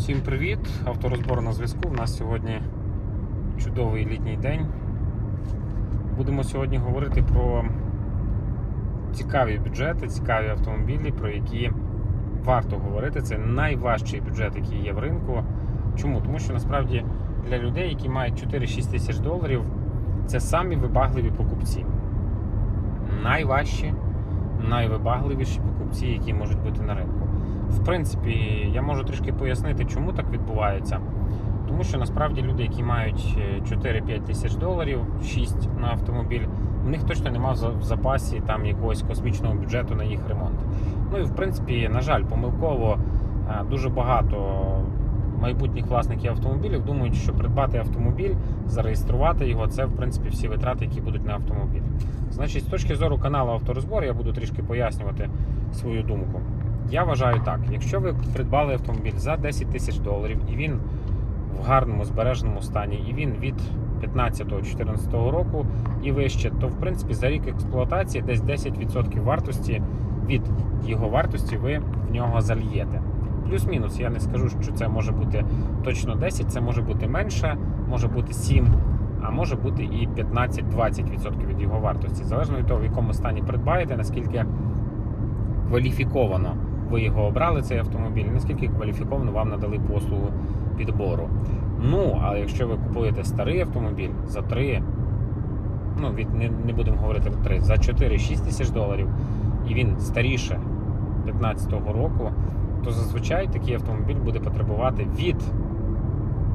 Всім привіт! Авторозбор на зв'язку. У нас сьогодні чудовий літній день. Будемо сьогодні говорити про цікаві бюджети, цікаві автомобілі, про які варто говорити. Це найважчий бюджет, який є в ринку. Чому? Тому що насправді для людей, які мають 4-6 тисяч доларів, це самі вибагливі покупці. Найважчі, найвибагливіші покупці, які можуть бути на ринку. В принципі, я можу трішки пояснити, чому так відбувається. Тому що насправді люди, які мають е, 4-5 тисяч доларів, 6 на автомобіль, в них точно немає в запасі там якогось космічного бюджету на їх ремонт. Ну і в принципі, на жаль, помилково е, дуже багато майбутніх власників автомобілів думають, що придбати автомобіль, зареєструвати його це в принципі всі витрати, які будуть на автомобіль. Значить, з точки зору каналу Авторозбор, я буду трішки пояснювати свою думку. Я вважаю так: якщо ви придбали автомобіль за 10 тисяч доларів і він в гарному збереженому стані, і він від 15-14 року і вище, то в принципі за рік експлуатації десь 10% вартості від його вартості ви в нього зальєте. Плюс-мінус, я не скажу, що це може бути точно 10, це може бути менше, може бути 7, а може бути і 15-20% від його вартості. Залежно від того, в якому стані придбаєте, наскільки кваліфіковано ви його обрали, цей автомобіль, наскільки кваліфіковано вам надали послугу підбору. Ну, а якщо ви купуєте старий автомобіль за 3, ну від не, не будемо говорити 3, за 4-6 тисяч доларів, і він старіше 15-го року, то зазвичай такий автомобіль буде потребувати від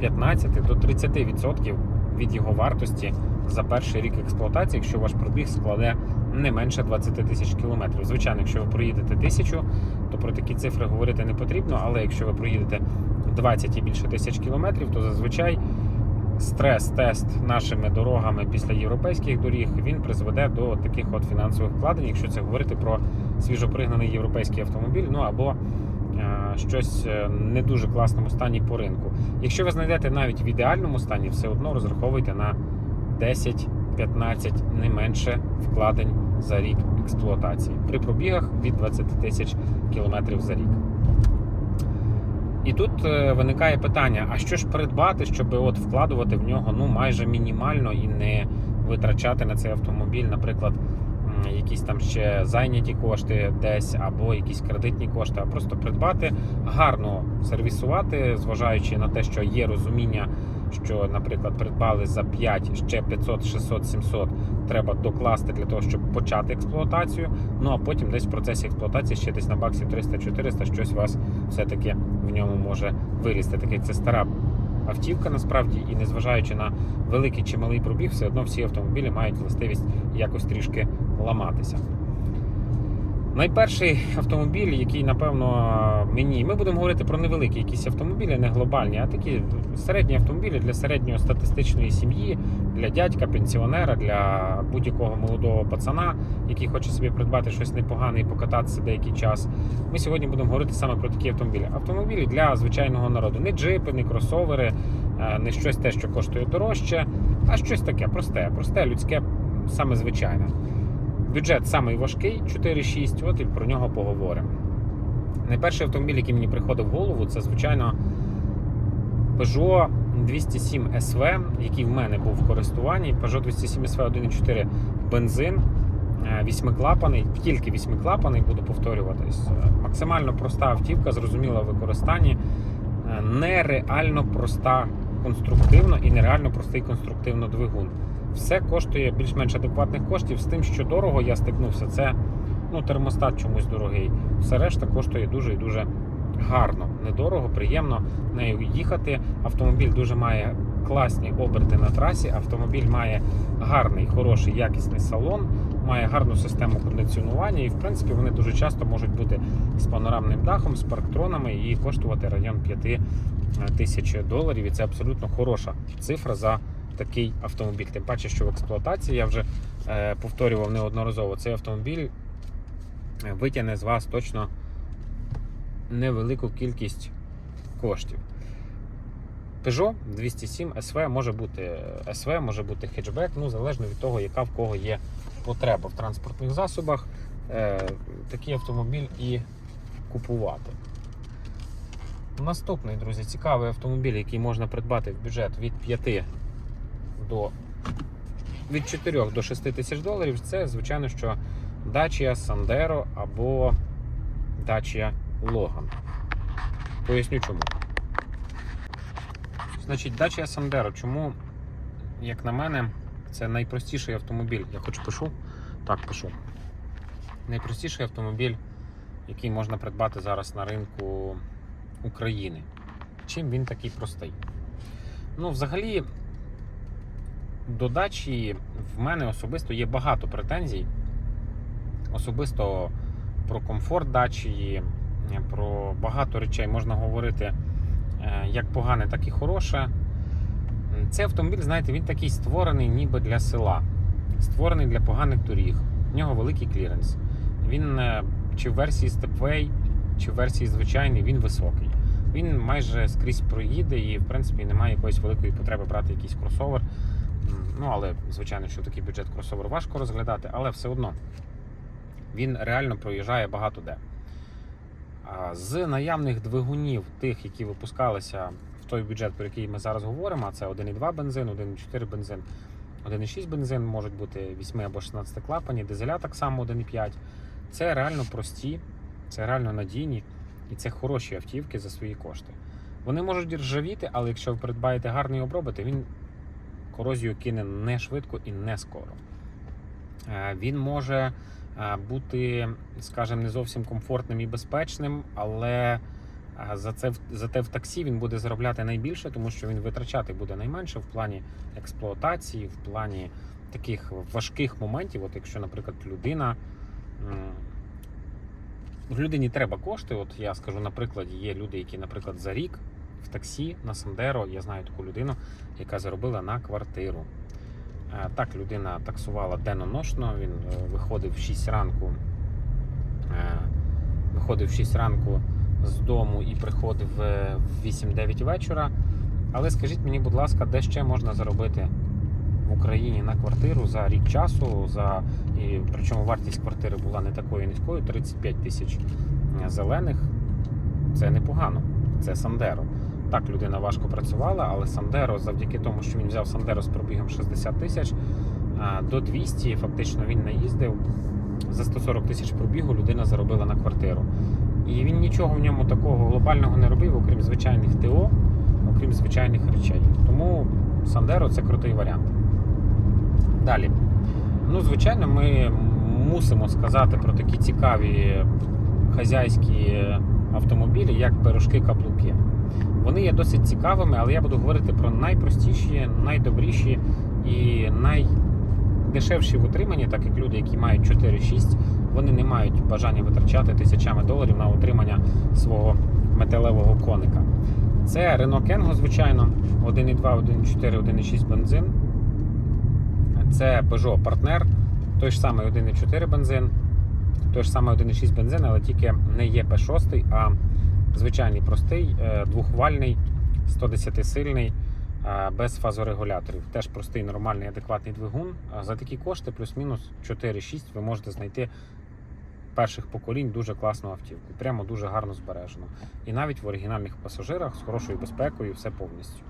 15 до 30% від його вартості за перший рік експлуатації, якщо ваш пробіг складе не менше 20 тисяч кілометрів. Звичайно, якщо ви проїдете тисячу, то про такі цифри говорити не потрібно. Але якщо ви проїдете 20 і більше тисяч кілометрів, то зазвичай стрес-тест нашими дорогами після європейських доріг він призведе до таких от фінансових вкладень, якщо це говорити про свіжопригнаний європейський автомобіль, ну або е, щось е, не дуже класному стані по ринку. Якщо ви знайдете навіть в ідеальному стані, все одно розраховуйте на 10-15 не менше вкладень за рік експлуатації при пробігах від 20 тисяч кілометрів за рік. І тут е, виникає питання: а що ж придбати, щоб от вкладувати в нього ну майже мінімально і не витрачати на цей автомобіль, наприклад, якісь там ще зайняті кошти десь або якісь кредитні кошти, а просто придбати, гарно сервісувати, зважаючи на те, що є розуміння, що, наприклад, придбали за 5, ще 500, 600, 700 треба докласти для того, щоб почати експлуатацію. Ну а потім десь в процесі експлуатації ще десь на баксів 300-400 щось у вас все-таки в ньому може вилізти. Таке це стара автівка насправді, і незважаючи на великий чи малий пробіг, все одно всі автомобілі мають властивість якось трішки ламатися. Найперший автомобіль, який, напевно, мені. Ми будемо говорити про невеликі якісь автомобілі, не глобальні, а такі середні автомобілі для середньої статистичної сім'ї, для дядька, пенсіонера, для будь-якого молодого пацана, який хоче собі придбати щось непогане і покататися деякий час. Ми сьогодні будемо говорити саме про такі автомобілі. Автомобілі для звичайного народу. Не джипи, не кросовери, е, не щось те, що коштує дорожче, а щось таке просте, просте, людське, саме звичайне. Бюджет самий важкий 4-6, от і про нього поговоримо. Найперший автомобіль, який мені приходив в голову, це, звичайно, Peugeot 207 SV, який в мене був в користуванні. Peugeot 207 SV 1.4 бензин, е, вісьмиклапаний, тільки вісьмиклапаний, буду повторюватись. Е, Максимально проста автівка, зрозуміла в використанні, е, нереально проста конструктивно і нереально простий конструктивно двигун. Все коштує більш-менш адекватних коштів. З тим, що дорого я стикнувся, це ну, термостат чомусь дорогий. Все решта коштує дуже і дуже гарно, недорого, приємно нею їхати. Автомобіль дуже має класні оберти на трасі. Автомобіль має гарний, хороший, якісний салон, має гарну систему кондиціонування, і в принципі вони дуже часто можуть бути з панорамним дахом, з парктронами і коштувати район 5 тисяч доларів. І це абсолютно хороша цифра за такий автомобіль. Тим паче, що в експлуатації я вже е, повторював неодноразово, цей автомобіль е, витягне з вас точно невелику кількість коштів. Peugeot 207 SV може бути SV, може бути хетчбек, ну залежно від того, яка в кого є потреба в транспортних засобах, е, такий автомобіль і купувати. Наступний, друзі, цікавий автомобіль, який можна придбати в бюджет від 5 до від 4 до 6 тисяч доларів. Це, звичайно, що Dacia Sandero або Dacia Logan. Поясню чому. Значить, Dacia Sandero. Чому, як на мене, це найпростіший автомобіль. Я хоч пишу? Так, пишу. Найпростіший автомобіль, який можна придбати зараз на ринку України. Чим він такий простий? Ну, взагалі, до дачі в мене особисто є багато претензій. Особисто про комфорт дачі, про багато речей можна говорити е, як погане, так і хороше. Цей автомобіль, знаєте, він такий створений ніби для села, створений для поганих доріг. В нього великий кліренс. Він е, чи в версії Stepway, чи в версії звичайний, він високий. Він майже скрізь проїде і, в принципі, немає якоїсь великої потреби брати якийсь кросовер. Ну, але, звичайно, що такий бюджет кросовер важко розглядати, але все одно він реально проїжджає багато де. З наявних двигунів, тих, які випускалися в той бюджет, про який ми зараз говоримо, а це 1,2 бензин, 1,4 бензин, 1,6 бензин, можуть бути 8 або 16 клапані, дизеля так само 1,5. Це реально прості, це реально надійні і це хороші автівки за свої кошти. Вони можуть ржавіти, але якщо ви придбаєте гарний обробити, він корозію кине не швидко і не скоро. Е, Він може е, бути, скажімо, не зовсім комфортним і безпечним, але е, за це, зате в таксі він буде заробляти найбільше, тому що він витрачати буде найменше в плані експлуатації, в плані таких важких моментів. От якщо, наприклад, людина. в людині треба кошти. От я скажу, наприклад, є люди, які, наприклад, за рік в таксі на Сандеро, я знаю таку людину, яка заробила на квартиру. Е, Так, людина таксувала денно-ношно, він е, виходив в 6 ранку, е, виходив в 6 ранку з дому і приходив в 8-9 вечора. Але скажіть мені, будь ласка, де ще можна заробити в Україні на квартиру за рік часу, за і причому вартість квартири була не такою низькою 35 тисяч зелених. Це непогано. Це Сандеро. Так, людина важко працювала, але Сандеро, завдяки тому, що він взяв Сандеро з пробігом 60 тисяч до 200, фактично він не їздив. За 140 тисяч пробігу людина заробила на квартиру. І він нічого в ньому такого глобального не робив, окрім звичайних ТО, окрім звичайних речей. Тому Сандеро це крутий варіант. Далі. Ну, звичайно, ми мусимо сказати про такі цікаві хазяйські автомобілі, як пирожки каблуки. Вони є досить цікавими, але я буду говорити про найпростіші, найдобріші і найдешевші в утриманні, так як люди, які мають 4-6, вони не мають бажання витрачати тисячами доларів на утримання свого металевого коника. Це Renault Kengo, звичайно, 1.2, 1.4, 1.6 бензин. Це Peugeot Partner, той ж самий 1.4 бензин, той ж самий 1.6 бензин, але тільки не є P6, а звичайний простий, е, двохвальний, 110 сильний, е, без фазорегуляторів. Теж простий, нормальний, адекватний двигун. За такі кошти, плюс-мінус 4-6, ви можете знайти перших поколінь дуже класну автівку. Прямо дуже гарно збережено. І навіть в оригінальних пасажирах з хорошою безпекою, все повністю.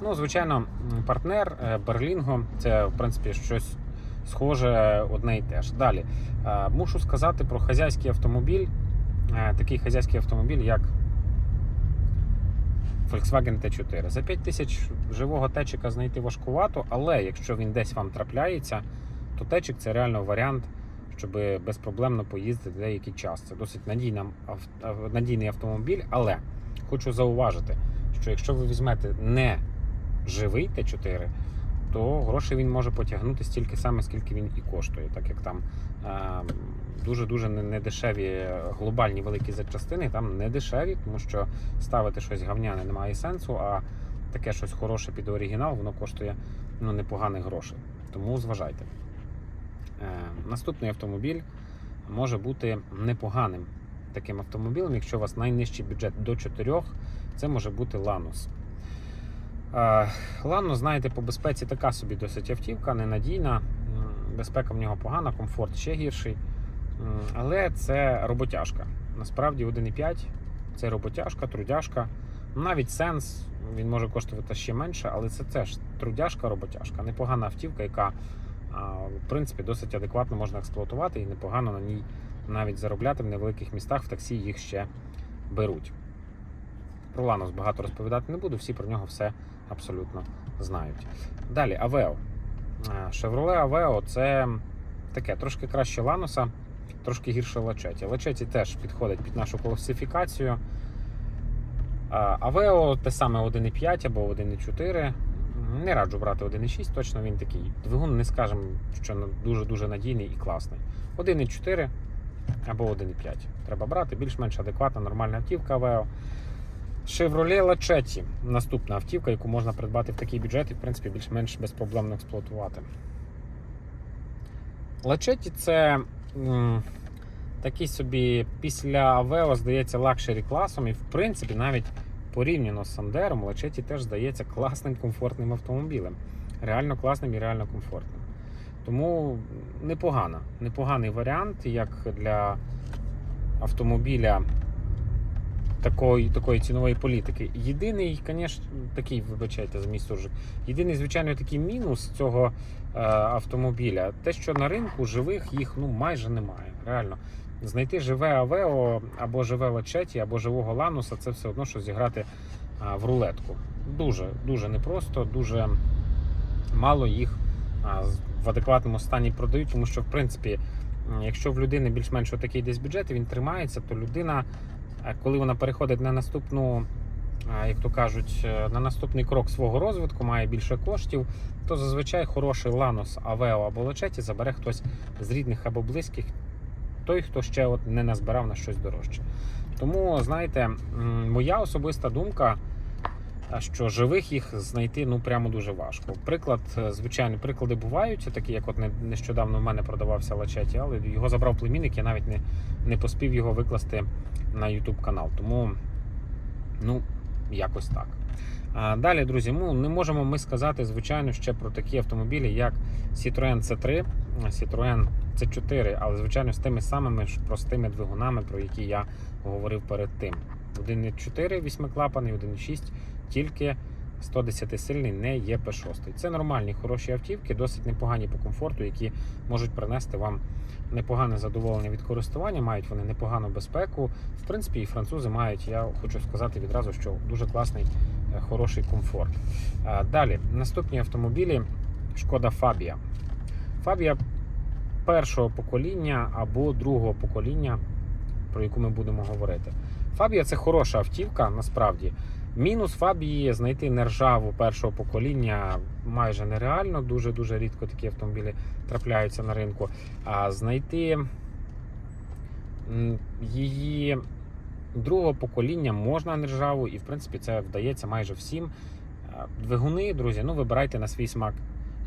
Ну, звичайно, партнер е, Берлінго це в принципі щось схоже одне і те ж. Далі е, мушу сказати про хазяйський автомобіль. Е, Такий хазяйський автомобіль, як Volkswagen T4. За 5 тисяч живого течика знайти важкувато, але якщо він десь вам трапляється, то течик це реально варіант, щоб безпроблемно поїздити деякий час. Це досить надійна, надійний автомобіль, але хочу зауважити, що якщо ви візьмете не живий Т4, то грошей він може потягнути стільки саме, скільки він і коштує, так як там е, дуже-дуже недешеві глобальні великі запчастини, там не дешеві, тому що ставити щось гавняне немає сенсу, а таке щось хороше під оригінал, воно коштує ну, непоганих грошей. Тому зважайте. Е, наступний автомобіль може бути непоганим таким автомобілем, якщо у вас найнижчий бюджет до 4, це може бути Lanos. Е, Лано, знаєте, по безпеці така собі досить автівка, ненадійна, безпека в нього погана, комфорт ще гірший. М, Але це роботяжка. Насправді 1,5 Це роботяжка, трудяжка. Навіть сенс він може коштувати ще менше, але це теж трудяжка, роботяжка. Непогана автівка, яка в принципі досить адекватно можна експлуатувати і непогано на ній навіть заробляти в невеликих містах. В таксі їх ще беруть. Про Ланос багато розповідати не буду, всі про нього все абсолютно знають. Далі Авео. Chevrolet Aveo це таке трошки краще Ланоса, трошки гірше Лачеті. Лачеті теж підходить під нашу класифікацію. Авео те саме 1,5 або 1,4. Не раджу брати 1,6, точно він такий. Двигун не скажемо, що дуже-дуже надійний і класний. 1,4 або 1,5. Треба брати, більш-менш адекватна, нормальна автівка Aveo. Chevrolet Lachetti наступна автівка, яку можна придбати в такий бюджет і, в принципі, більш-менш безпроблемно експлуатувати. Lachetti це такий собі після Aveo, здається, лакшері класом, і в принципі навіть порівняно з Сандером, Lachetti теж здається класним комфортним автомобілем. Реально класним і реально комфортним. Тому непогано, непоганий варіант, як для автомобіля такої, такої цінової політики. Єдиний, звісно, такий, вибачайте, за мій суржик. Єдиний, звичайно, такий мінус цього автомобіля, те, що на ринку живих їх ну майже немає. Реально. Знайти живе Авео або живе Лачеті, або живого Лануса це все одно, що зіграти в рулетку. Дуже, дуже непросто, дуже мало їх в адекватному стані продають, тому що, в принципі, якщо в людини більш-менш такий десь бюджет, він тримається, то людина, коли вона переходить на наступну, як то кажуть, е, на наступний крок свого розвитку, має більше коштів, то зазвичай хороший Ланос, Авео або Лачеті забере хтось з рідних або близьких, той, хто ще от не назбирав на щось дорожче. Тому, знаєте, моя особиста думка, що живих їх знайти ну прямо дуже важко. Приклад, е, звичайно, приклади бувають, такі як от не- нещодавно в мене продавався лачеті, але його забрав племінник, я навіть не, не поспів його викласти на YouTube канал. Тому, ну, якось так. А далі, друзі, ну не можемо ми сказати, звичайно, ще про такі автомобілі, як Citroen C3, Citroen C4, але звичайно з тими самими ж простими двигунами, про які я говорив перед тим. 1.4 восьмиклапаний, 1.6, тільки 110-сильний, не є П6. Це нормальні, хороші автівки, досить непогані по комфорту, які можуть принести вам непогане задоволення від користування, мають вони непогану безпеку. В принципі, і французи мають, я хочу сказати відразу, що дуже класний, е, хороший комфорт. Далі, наступні автомобілі Шкода Фабія. Фабія першого покоління або другого покоління, про яку ми будемо говорити. Фабія це хороша автівка, насправді. Мінус Фабії знайти нержаву першого покоління майже нереально. Дуже дуже рідко такі автомобілі трапляються на ринку. А знайти її другого покоління можна нержаву, і в принципі це вдається майже всім. Двигуни, друзі, ну вибирайте на свій смак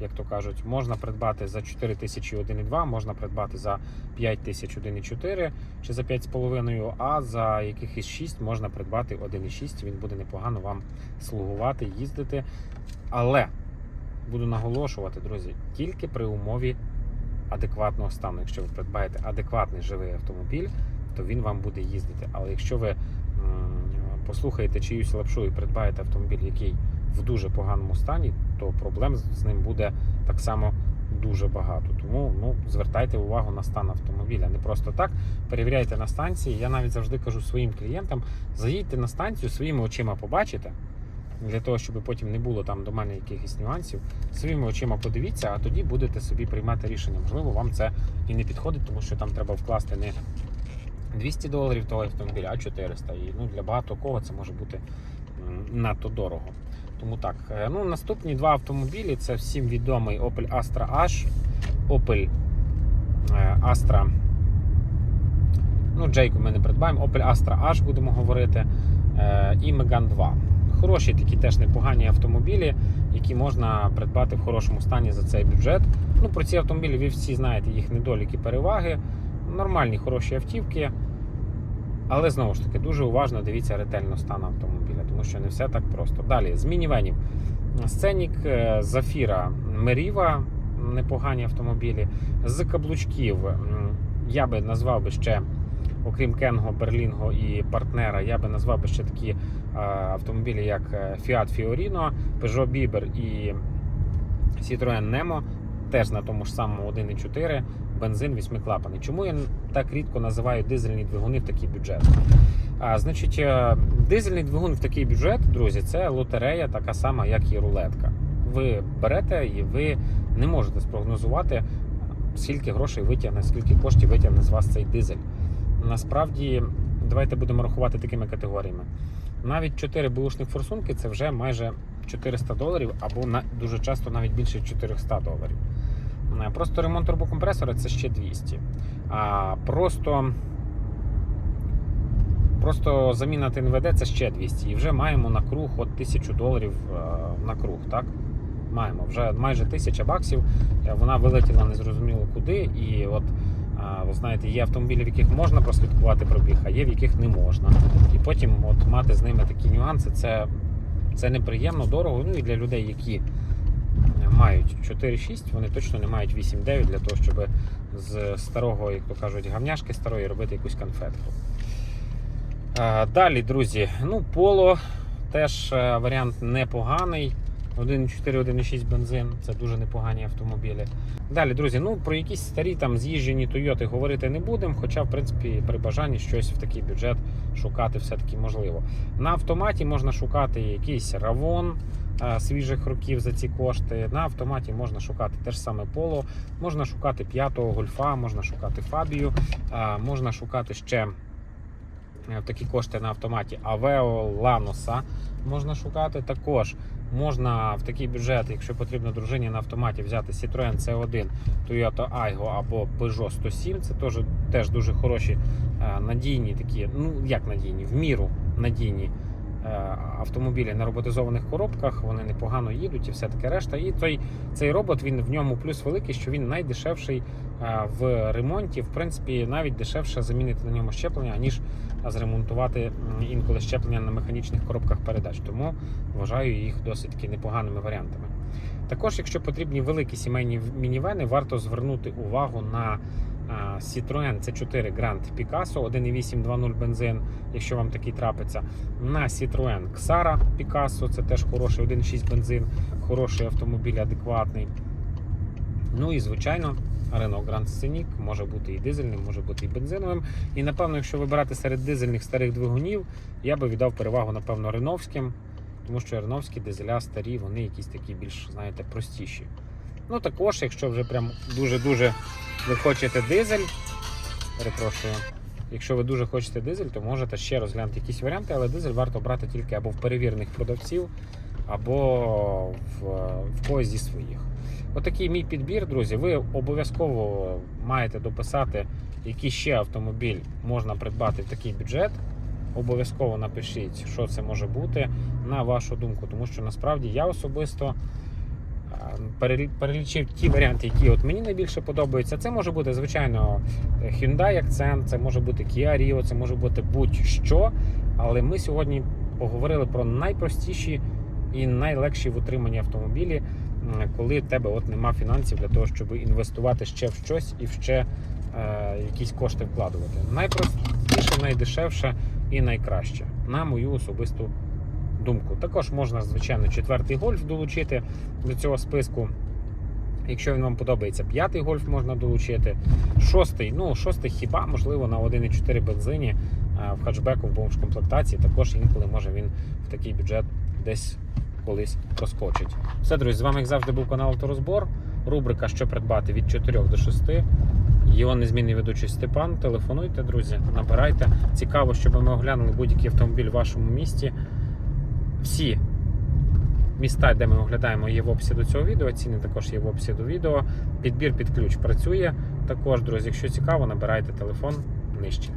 як то кажуть, можна придбати за 4 тисячі 1,2, можна придбати за 5 тисяч 1,4 чи за 5,5, а за якихось 6 можна придбати 1,6. Він буде непогано вам слугувати, їздити. Але буду наголошувати, друзі, тільки при умові адекватного стану. Якщо ви придбаєте адекватний живий автомобіль, то він вам буде їздити. Але якщо ви послухаєте чиюсь лапшу і придбаєте автомобіль, який в дуже поганому стані, то проблем з- ним буде так само дуже багато. Тому ну, звертайте увагу на стан автомобіля. Не просто так. Перевіряйте на станції. Я навіть завжди кажу своїм клієнтам: заїдьте на станцію своїми очима побачите. Для того, щоб потім не було там до мене якихось нюансів, своїми очима подивіться, а тоді будете собі приймати рішення. Можливо, вам це і не підходить, тому що там треба вкласти не 200 доларів того автомобіля, а 400. І ну, для багато кого це може бути надто дорого. Тому так. Е, Ну, наступні два автомобілі це всім відомий Opel Astra H, Opel е, Astra. Ну, Джейку ми не придбаємо. Opel Astra H будемо говорити. е, І Megane 2. Хороші такі теж непогані автомобілі, які можна придбати в хорошому стані за цей бюджет. Ну, про ці автомобілі ви всі знаєте їх недоліки, переваги. Нормальні, хороші автівки. Але знову ж таки, дуже уважно дивіться ретельно стан автомобіля, тому що не все так просто. Далі, з мінівенів. Сценік, е, Зафіра, Меріва, непогані автомобілі. З каблучків я би назвав би ще окрім Кенго, Берлінго і партнера, я би назвав би ще такі е, автомобілі, як е, Fiat Fiorino, Peugeot Biber і Citroën Nemo, теж на тому ж самому 1,4 бензин 8-клапаний. Чому я так рідко називаю дизельні двигуни в такий бюджет? А, значить, е, дизельний двигун в такий бюджет, друзі, це лотерея така сама, як і рулетка. Ви берете і ви не можете спрогнозувати, скільки грошей витягне, скільки коштів витягне з вас цей дизель. Насправді, давайте будемо рахувати такими категоріями. Навіть 4 бушних форсунки це вже майже 400 доларів, або дуже часто навіть більше 400 доларів. Е, Просто ремонт турбокомпресора це ще 200. А просто, просто заміна ТНВД це ще 200. І вже маємо на круг от 1000 доларів е, на круг. так? Маємо вже майже 1000 баксів. Е, Вона вилетіла незрозуміло куди. І от ви знаєте, є автомобілі, в яких можна прослідкувати пробіг, а є в яких не можна. І потім от мати з ними такі нюанси, це, це неприємно, дорого. Ну і для людей, які мають 4-6, вони точно не мають 8-9 для того, щоб з старого, як то кажуть, гавняшки старої робити якусь конфетку. Далі, друзі, ну, поло теж е, варіант непоганий. 1.4, 1.6 бензин це дуже непогані автомобілі. Далі, друзі, ну про якісь старі там з'їжджені Тойоти говорити не будемо, хоча, в принципі, при бажанні щось в такий бюджет шукати все-таки можливо. На автоматі можна шукати якийсь Равон е, свіжих років за ці кошти. На автоматі можна шукати те ж саме поло, можна шукати п'ятого гольфа, можна шукати Фабію, е, можна шукати ще е, такі кошти на автоматі Авео Ланоса можна шукати. Також можна в такий бюджет, якщо потрібно дружині на автоматі, взяти Citroen C1, Toyota Aygo або Peugeot 107. Це теж, теж дуже хороші е, надійні такі, ну як надійні, в міру надійні автомобілі на роботизованих коробках. Вони непогано їдуть і все таке решта. І той цей робот він в ньому плюс великий, що він найдешевший е, в ремонті. В принципі, навіть дешевше замінити на ньому щеплення, ніж зремонтувати інколи щеплення на механічних коробках передач. Тому вважаю їх досить непоганими варіантами. Також, якщо потрібні великі сімейні мінівени, варто звернути увагу на Citroen C4 Grand Picasso 1.8 2.0 бензин, якщо вам такий трапиться. На Citroen Xara Picasso, це теж хороший 1.6 бензин, хороший автомобіль, адекватний. Ну і звичайно, Renault Grand Scenic може бути і дизельним, може бути і бензиновим. І напевно, якщо вибирати серед дизельних старих двигунів, я би віддав перевагу, напевно, реновським, тому що реновські дизеля старі, вони якісь такі більш, знаєте, простіші. Ну також, якщо вже прям дуже-дуже ви хочете дизель, перепрошую. Якщо ви дуже хочете дизель, то можете ще розглянути якісь варіанти, але дизель варто брати тільки або в перевірених продавців, або в, в когось зі своїх. Отакий мій підбір, друзі. Ви обов'язково маєте дописати, який ще автомобіль можна придбати в такий бюджет. Обов'язково напишіть, що це може бути, на вашу думку, тому що насправді я особисто перелічив ті варіанти, які от мені найбільше подобаються. Це може бути, звичайно, Hyundai Accent, це може бути Kia Rio, це може бути будь-що. Але ми сьогодні поговорили про найпростіші і найлегші в утриманні автомобілі, коли в тебе от нема фінансів для того, щоб інвестувати ще в щось і ще е, якісь кошти вкладувати. Найпростіше, найдешевше і найкраще, на мою особисту думку. Також можна, звичайно, четвертий гольф долучити до цього списку. Якщо він вам подобається, п'ятий гольф можна долучити. Шостий, ну шостий хіба, можливо, на 1,4 бензині в хатчбеку в бомж комплектації. Також інколи може він в такий бюджет десь колись проскочить. Все, друзі, з вами як завжди був канал Авторозбор. Рубрика Що придбати від 4 до 6. Його незмінний ведучий Степан. Телефонуйте, друзі, набирайте. Цікаво, щоб ми оглянули будь-який автомобіль в вашому місті. Всі міста, де ми оглядаємо, є в описі до цього відео. Ціни також є в описі до відео. Підбір під ключ працює. Також, друзі, якщо цікаво, набирайте телефон нижче.